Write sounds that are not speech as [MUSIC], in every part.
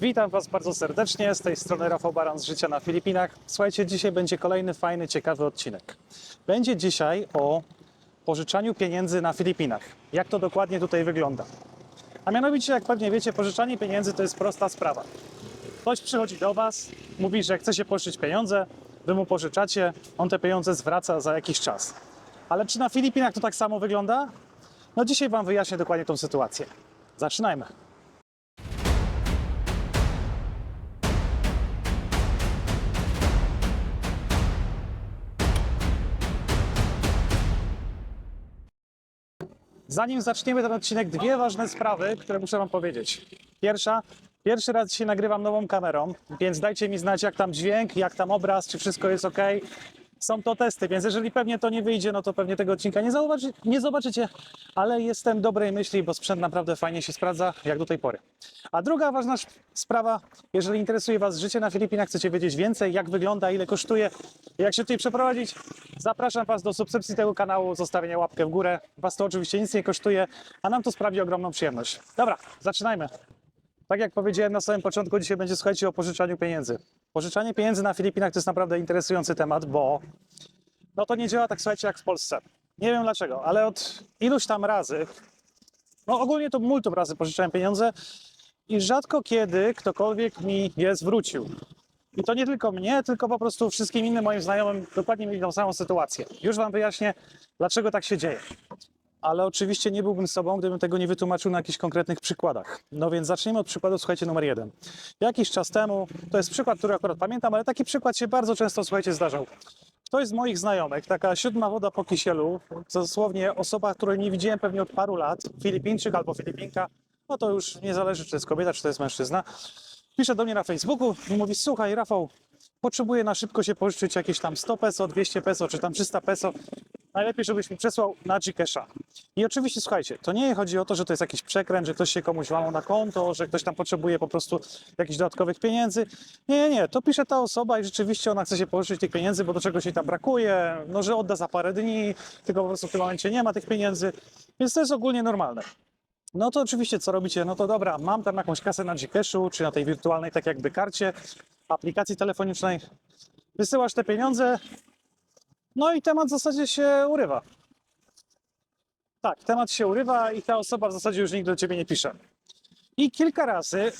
Witam Was bardzo serdecznie, z tej strony Rafał Baran z Życia na Filipinach. Słuchajcie, dzisiaj będzie kolejny fajny, ciekawy odcinek. Będzie dzisiaj o pożyczaniu pieniędzy na Filipinach. Jak to dokładnie tutaj wygląda? A mianowicie, jak pewnie wiecie, pożyczanie pieniędzy to jest prosta sprawa. Ktoś przychodzi do Was, mówi, że chce się pożyczyć pieniądze, Wy mu pożyczacie, on te pieniądze zwraca za jakiś czas. Ale czy na Filipinach to tak samo wygląda? No dzisiaj Wam wyjaśnię dokładnie tą sytuację. Zaczynajmy. Zanim zaczniemy ten odcinek, dwie ważne sprawy, które muszę Wam powiedzieć. Pierwsza, pierwszy raz dzisiaj nagrywam nową kamerą, więc dajcie mi znać, jak tam dźwięk, jak tam obraz, czy wszystko jest ok. Są to testy, więc jeżeli pewnie to nie wyjdzie, no to pewnie tego odcinka nie, nie zobaczycie, ale jestem dobrej myśli, bo sprzęt naprawdę fajnie się sprawdza, jak do tej pory. A druga ważna sprawa, jeżeli interesuje Was życie na Filipinach, chcecie wiedzieć więcej, jak wygląda, ile kosztuje, jak się tutaj przeprowadzić, zapraszam Was do subskrypcji tego kanału, zostawienia łapkę w górę. Was to oczywiście nic nie kosztuje, a nam to sprawi ogromną przyjemność. Dobra, zaczynajmy. Tak jak powiedziałem na samym początku, dzisiaj będzie słuchajcie o pożyczaniu pieniędzy. Pożyczanie pieniędzy na Filipinach to jest naprawdę interesujący temat, bo no to nie działa tak słuchajcie jak w Polsce. Nie wiem dlaczego, ale od iluś tam razy, no ogólnie to multum razy pożyczałem pieniądze i rzadko kiedy ktokolwiek mi je zwrócił. I to nie tylko mnie, tylko po prostu wszystkim innym moim znajomym dokładnie mieli tą samą sytuację. Już Wam wyjaśnię, dlaczego tak się dzieje. Ale oczywiście nie byłbym sobą, gdybym tego nie wytłumaczył na jakichś konkretnych przykładach. No więc zacznijmy od przykładu, słuchajcie, numer jeden. Jakiś czas temu, to jest przykład, który akurat pamiętam, ale taki przykład się bardzo często, słuchajcie, zdarzał. Ktoś z moich znajomych, taka siódma woda po kisielu, dosłownie osoba, której nie widziałem pewnie od paru lat, Filipińczyk albo Filipinka, no to już nie zależy, czy to jest kobieta, czy to jest mężczyzna, pisze do mnie na Facebooku i mówi, słuchaj Rafał, potrzebuję na szybko się pożyczyć jakieś tam 100 peso, 200 peso, czy tam 300 peso. Najlepiej, żebyś przesłał na Gcasha. I oczywiście, słuchajcie, to nie chodzi o to, że to jest jakiś przekręt, że ktoś się komuś łamał na konto, że ktoś tam potrzebuje po prostu jakichś dodatkowych pieniędzy. Nie, nie, nie, to pisze ta osoba i rzeczywiście ona chce się pożyczyć tych pieniędzy, bo do czegoś jej tam brakuje, no że odda za parę dni, tylko po prostu w tym momencie nie ma tych pieniędzy, więc to jest ogólnie normalne. No to oczywiście co robicie? No to dobra, mam tam jakąś kasę na Gcashu, czy na tej wirtualnej tak jakby karcie, aplikacji telefonicznej. Wysyłasz te pieniądze, no i temat w zasadzie się urywa. Tak, temat się urywa i ta osoba w zasadzie już nigdy do ciebie nie pisze. I kilka razy,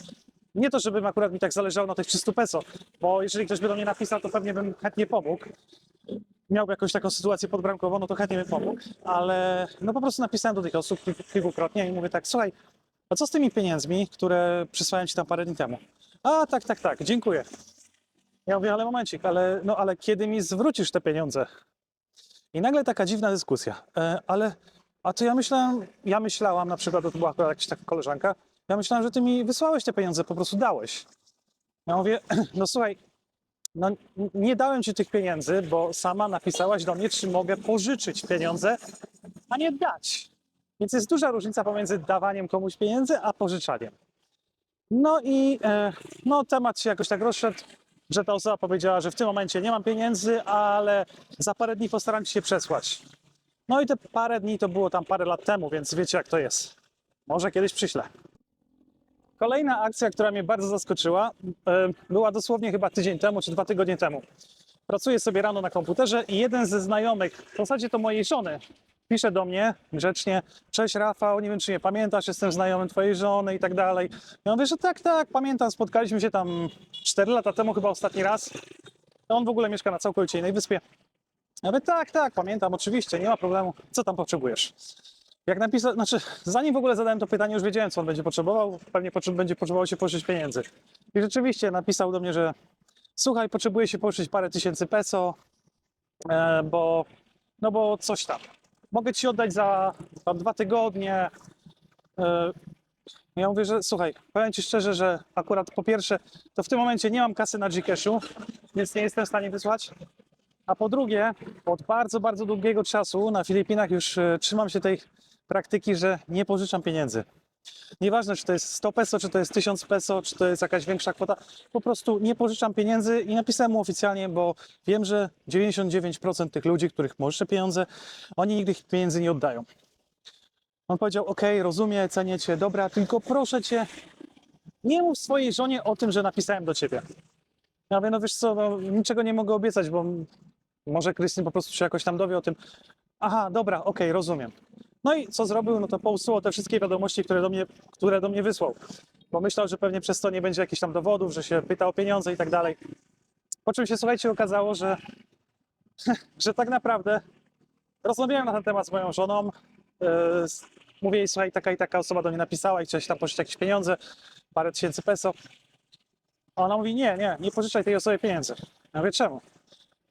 nie to żebym akurat mi tak zależało na tych 300 peso, bo jeżeli ktoś by do mnie napisał, to pewnie bym chętnie pomógł. Miałby jakąś taką sytuację podbramkową, no to chętnie bym pomógł, ale no po prostu napisałem do tych osób kilku- kilkukrotnie i mówię tak, słuchaj, a co z tymi pieniędzmi, które przysłałem ci tam parę dni temu? A, tak, tak, tak, dziękuję. Ja mówię, ale momencik, ale, no, ale kiedy mi zwrócisz te pieniądze? I nagle taka dziwna dyskusja. E, ale, a to ja myślałem, ja myślałam, na przykład, to była jakaś taka koleżanka, ja myślałam, że ty mi wysłałeś te pieniądze, po prostu dałeś. Ja mówię, [CLEARS THROAT] no słuchaj, no nie dałem ci tych pieniędzy, bo sama napisałaś do mnie, czy mogę pożyczyć pieniądze, a nie dać. Więc jest duża różnica pomiędzy dawaniem komuś pieniędzy, a pożyczaniem. No i e, no, temat się jakoś tak rozszedł, że ta osoba powiedziała, że w tym momencie nie mam pieniędzy, ale za parę dni postaram się przesłać. No i te parę dni to było tam parę lat temu, więc wiecie jak to jest. Może kiedyś przyślę. Kolejna akcja, która mnie bardzo zaskoczyła, była dosłownie chyba tydzień temu czy dwa tygodnie temu. Pracuję sobie rano na komputerze i jeden ze znajomych, w zasadzie to mojej żony, pisze do mnie grzecznie, cześć Rafał, nie wiem czy mnie pamiętasz, jestem znajomym twojej żony i tak dalej. Ja mówię, że tak, tak, pamiętam, spotkaliśmy się tam 4 lata temu chyba ostatni raz. On w ogóle mieszka na całkowicie innej wyspie. Ja mówię, tak, tak, pamiętam, oczywiście, nie ma problemu. Co tam potrzebujesz? Jak napisał, znaczy, zanim w ogóle zadałem to pytanie, już wiedziałem, co on będzie potrzebował. Pewnie będzie potrzebował się pożyczyć pieniędzy. I rzeczywiście napisał do mnie, że słuchaj, potrzebuję się pożyczyć parę tysięcy peso, e, bo, no bo coś tam. Mogę ci oddać za tam dwa tygodnie. E, ja mówię, że słuchaj, powiem ci szczerze, że akurat po pierwsze, to w tym momencie nie mam kasy na Gcashu, więc nie jestem w stanie wysłać. A po drugie, od bardzo, bardzo długiego czasu na Filipinach już e, trzymam się tej praktyki, że nie pożyczam pieniędzy. Nieważne, czy to jest 100 peso, czy to jest 1000 peso, czy to jest jakaś większa kwota, po prostu nie pożyczam pieniędzy i napisałem mu oficjalnie, bo wiem, że 99% tych ludzi, których pożyczę pieniądze, oni nigdy ich pieniędzy nie oddają. On powiedział, ok, rozumiem, cenię cię, dobra, tylko proszę cię, nie mów swojej żonie o tym, że napisałem do ciebie. Ja mówię, no wiesz co, no, niczego nie mogę obiecać, bo może Krystyn po prostu się jakoś tam dowie o tym. Aha, dobra, okej, rozumiem. No i co zrobił? No to pousuwał te wszystkie wiadomości, które do mnie, które do mnie wysłał. Bo myślał, że pewnie przez to nie będzie jakichś tam dowodów, że się pyta o pieniądze i tak dalej. Po czym się, słuchajcie, okazało, że, [LAUGHS] że tak naprawdę rozmawiałem na ten temat z moją żoną. Yy, mówię jej, słuchaj, taka i taka osoba do mnie napisała i chciała tam pożyczyć jakieś pieniądze, parę tysięcy peso. A ona mówi, nie, nie, nie pożyczaj tej osobie pieniędzy. Ja mówię, czemu?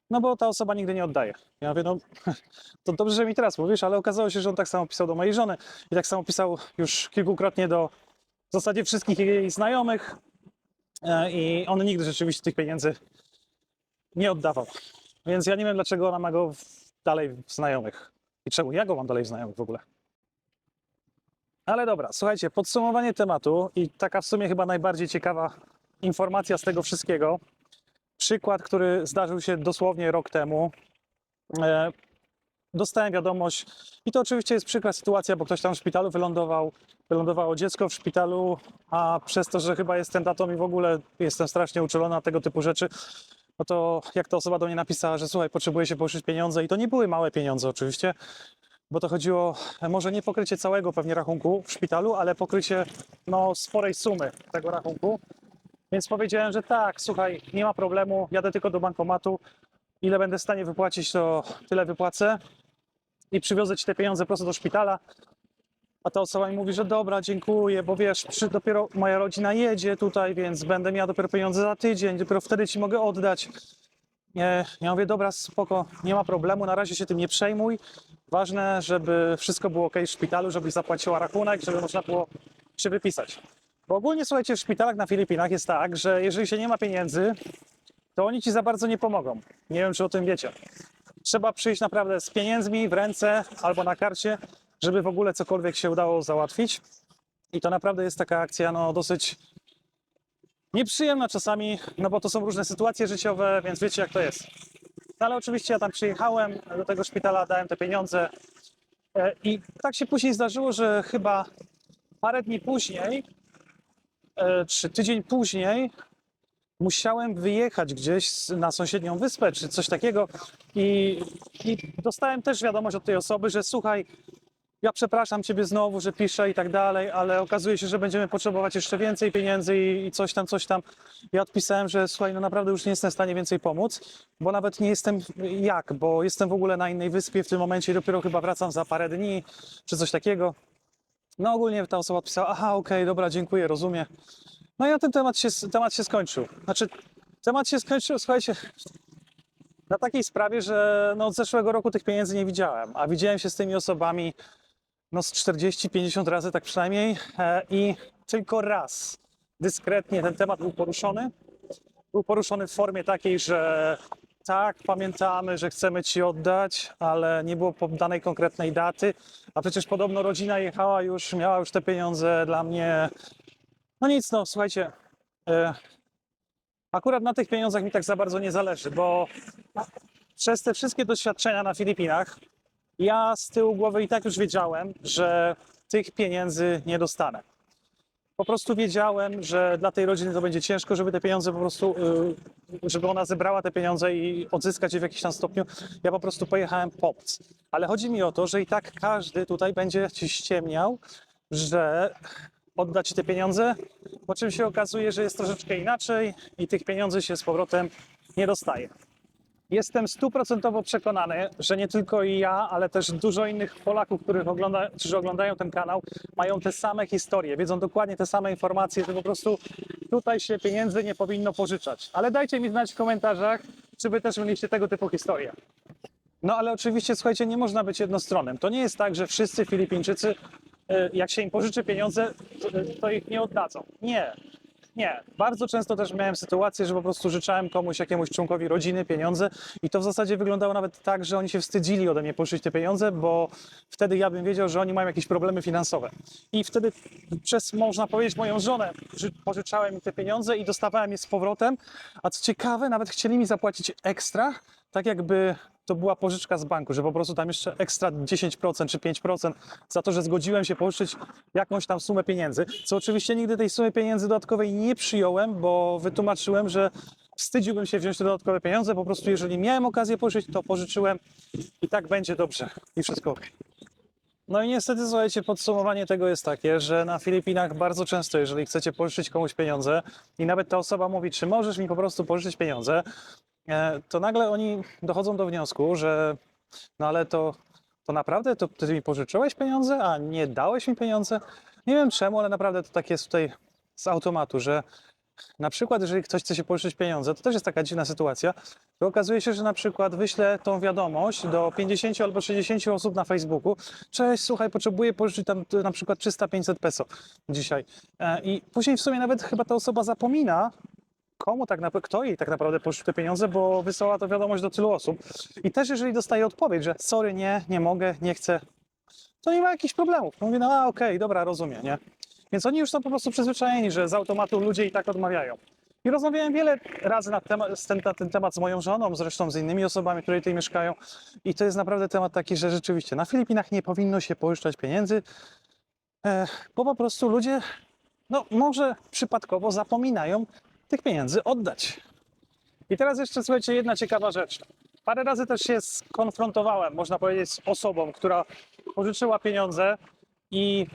No bo ta osoba nigdy nie oddaje. Ja mówię, no [LAUGHS] to dobrze, że mi teraz mówisz, ale okazało się, że on tak samo pisał do mojej żony i tak samo pisał już kilkukrotnie do w zasadzie wszystkich jej znajomych E, i on nigdy rzeczywiście tych pieniędzy nie oddawał. Więc ja nie wiem, dlaczego ona ma go dalej w znajomych i czemu ja go mam dalej w znajomych w ogóle. Ale dobra, słuchajcie, podsumowanie tematu i taka w sumie chyba najbardziej ciekawa informacja z tego wszystkiego. Przykład, który zdarzył się dosłownie rok temu. E, dostałem wiadomość, i to oczywiście jest przykra sytuacja, bo ktoś tam w szpitalu wylądował, wylądowało dziecko w szpitalu, a przez to, że chyba jestem tatą i w ogóle jestem strasznie uczulona na tego typu rzeczy, no to jak ta osoba do mnie napisała, że słuchaj, potrzebuje się pożyczyć pieniądze i to nie były małe pieniądze oczywiście, bo to chodziło e, może nie pokrycie całego pewnie rachunku w szpitalu, ale pokrycie no, sporej sumy tego rachunku. Więc powiedziałem, że tak, słuchaj, nie ma problemu, jadę tylko do bankomatu, ile będę w stanie wypłacić, to tyle wypłacę i przywiozę ci te pieniądze prosto do szpitala. A ta osoba mi mówi, że dobra, dziękuję, bo wiesz, przy, dopiero moja rodzina jedzie tutaj, więc będę miała dopiero pieniądze za tydzień, dopiero wtedy ci mogę oddać. Nie, ja mówię, dobra, spoko, nie ma problemu, na razie się tym nie przejmuj. Ważne, żeby wszystko było ok w szpitalu, żebyś zapłaciła rachunek, żeby można było się wypisać. Bo ogólnie, słuchajcie, w szpitalach na Filipinach jest tak, że jeżeli się nie ma pieniędzy, to oni ci za bardzo nie pomogą. Nie wiem, czy o tym wiecie. Trzeba przyjść naprawdę z pieniędzmi w ręce albo na karcie, żeby w ogóle cokolwiek się udało załatwić. I to naprawdę jest taka akcja no, dosyć nieprzyjemna czasami, no bo to są różne sytuacje życiowe, więc wiecie jak to jest. No, ale oczywiście ja tam przyjechałem do tego szpitala, dałem te pieniądze e, i tak się później zdarzyło, że chyba parę dni później, czy tydzień później, musiałem wyjechać gdzieś na sąsiednią wyspę, czy coś takiego i, i dostałem też wiadomość od tej osoby, że słuchaj, ja przepraszam ciebie znowu, że piszę i tak dalej, ale okazuje się, że będziemy potrzebować jeszcze więcej pieniędzy i, i coś tam, coś tam. Ja odpisałem, że słuchaj, no naprawdę już nie jestem w stanie więcej pomóc, bo nawet nie jestem jak, bo jestem w ogóle na innej wyspie w tym momencie i dopiero chyba wracam za parę dni, czy coś takiego. No ogólnie ta osoba odpisała, aha, okej, dobra, dziękuję, rozumiem. No i na ten temat się, temat się skończył. Znaczy, temat się skończył, słuchajcie, na takiej sprawie, że no od zeszłego roku tych pieniędzy nie widziałem, a widziałem się z tymi osobami no z 40-50 razy tak przynajmniej e, i tylko raz dyskretnie ten temat był poruszony. Był poruszony w formie takiej, że tak, pamiętamy, że chcemy ci oddać, ale nie było podanej konkretnej daty, a przecież podobno rodzina jechała już, miała już te pieniądze dla mnie. No nic, no słuchajcie, e, akurat na tych pieniądzach mi tak za bardzo nie zależy, bo przez te wszystkie doświadczenia na Filipinach ja z tyłu głowy i tak już wiedziałem, że tych pieniędzy nie dostanę. Po prostu wiedziałem, że dla tej rodziny to będzie ciężko, żeby te pieniądze po prostu, y, żeby ona zebrała te pieniądze i odzyskać je w jakimś tam stopniu. Ja po prostu pojechałem pomóc. Ale chodzi mi o to, że i tak każdy tutaj będzie ci ściemniał, że odda ci te pieniądze, po czym się okazuje, że jest troszeczkę inaczej i tych pieniędzy się z powrotem nie dostaje. Jestem stuprocentowo przekonany, że nie tylko ja, ale też dużo innych Polaków, których ogląda, którzy oglądają ten kanał, mają te same historie, wiedzą dokładnie te same informacje, że po prostu tutaj się pieniędzy nie powinno pożyczać. Ale dajcie mi znać w komentarzach, czy wy też mieliście tego typu historie. No ale oczywiście, słuchajcie, nie można być jednostronnym. To nie jest tak, że wszyscy Filipińczycy, y, jak się im pożyczy pieniądze, to ich nie oddadzą. Nie. Nie. Bardzo często też miałem sytuację, że po prostu życzałem komuś, jakiemuś członkowi rodziny pieniądze i to w zasadzie wyglądało nawet tak, że oni się wstydzili ode mnie pożyczyć te pieniądze, bo wtedy ja bym wiedział, że oni mają jakieś problemy finansowe. I wtedy przez, można powiedzieć, moją żonę ży- pożyczałem im te pieniądze i dostawałem je z powrotem, a co ciekawe, nawet chcieli mi zapłacić ekstra, tak jakby to była pożyczka z banku, że po prostu tam jeszcze ekstra 10% czy 5% za to, że zgodziłem się pożyczyć jakąś tam sumę pieniędzy, co oczywiście nigdy tej sumy pieniędzy dodatkowej nie przyjąłem, bo wytłumaczyłem, że wstydziłbym się wziąć te dodatkowe pieniądze, po prostu jeżeli miałem okazję pożyczyć, to pożyczyłem i tak będzie dobrze i wszystko ok. No i niestety, słuchajcie, podsumowanie tego jest takie, że na Filipinach bardzo często, jeżeli chcecie pożyczyć komuś pieniądze i nawet ta osoba mówi, czy możesz mi po prostu pożyczyć pieniądze, to nagle oni dochodzą do wniosku, że no ale to, to naprawdę to ty mi pożyczyłeś pieniądze, a nie dałeś mi pieniądze? Nie wiem czemu, ale naprawdę to tak jest tutaj z automatu, że na przykład, jeżeli ktoś chce się pożyczyć pieniądze, to też jest taka dziwna sytuacja, to okazuje się, że na przykład wyślę tą wiadomość do 50 albo 60 osób na Facebooku, cześć, słuchaj, potrzebuję pożyczyć tam na przykład 300-500 peso dzisiaj. E, I później w sumie nawet chyba ta osoba zapomina, komu tak naprawdę, kto jej tak naprawdę pożyczył te pieniądze, bo wysłała to wiadomość do tylu osób. I też jeżeli dostaje odpowiedź, że sorry, nie, nie mogę, nie chcę, to nie ma jakichś problemów. Mówię, no okej, dobra, rozumiem, nie? Więc oni już są po prostu przyzwyczajeni, że z automatu ludzie i tak odmawiają. I rozmawiałem wiele razy na, temat, ten, na ten temat z moją żoną, zresztą z innymi osobami, które tutaj mieszkają. I to jest naprawdę temat taki, że rzeczywiście na Filipinach nie powinno się pożyczać pieniędzy, bo po prostu ludzie, no może przypadkowo zapominają tych pieniędzy oddać. I teraz jeszcze słuchajcie, jedna ciekawa rzecz. Parę razy też się skonfrontowałem, można powiedzieć, z osobą, która pożyczyła pieniądze i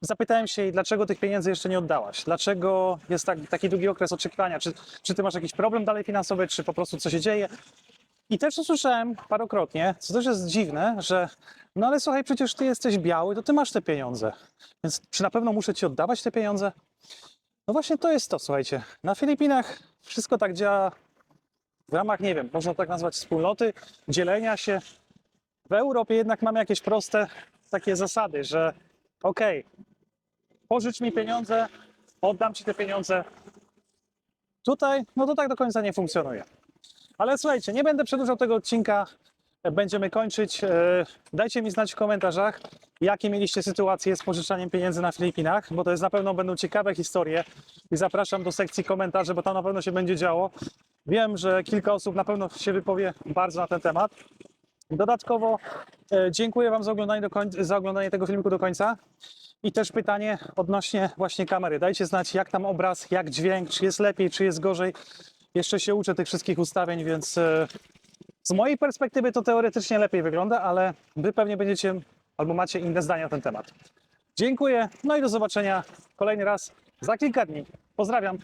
zapytałem się jej, dlaczego tych pieniędzy jeszcze nie oddałaś? Dlaczego jest tak, taki długi okres oczekiwania? Czy, czy ty masz jakiś problem dalej finansowy, czy po prostu co się dzieje? I też usłyszałem parokrotnie, co też jest dziwne, że no ale słuchaj, przecież ty jesteś biały, to ty masz te pieniądze. Więc czy na pewno muszę ci oddawać te pieniądze? No właśnie to jest to, słuchajcie. Na Filipinach wszystko tak działa w ramach, nie wiem, można tak nazwać wspólnoty, dzielenia się. W Europie jednak mamy jakieś proste takie zasady, że okej, pożycz mi pieniądze, oddam ci te pieniądze. Tutaj, no to tak do końca nie funkcjonuje. Ale słuchajcie, nie będę przedłużał tego odcinka. Będziemy kończyć. E, Dajcie mi znać w komentarzach, jakie mieliście sytuacje z pożyczaniem pieniędzy na Filipinach, bo to jest na pewno będą ciekawe historie. I zapraszam do sekcji komentarzy, bo tam na pewno się będzie działo. Wiem, że kilka osób na pewno się wypowie bardzo na ten temat. Dodatkowo e, dziękuję Wam za oglądanie, do za oglądanie tego filmiku do końca. I też pytanie odnośnie właśnie kamery. Dajcie znać, jak tam obraz, jak dźwięk, czy jest lepiej, czy jest gorzej. Jeszcze się uczę tych wszystkich ustawień, więc e, z mojej perspektywy to teoretycznie lepiej wygląda, ale Wy pewnie będziecie albo macie inne zdania na ten temat. Dziękuję, no i do zobaczenia kolejny raz za kilka dni. Pozdrawiam.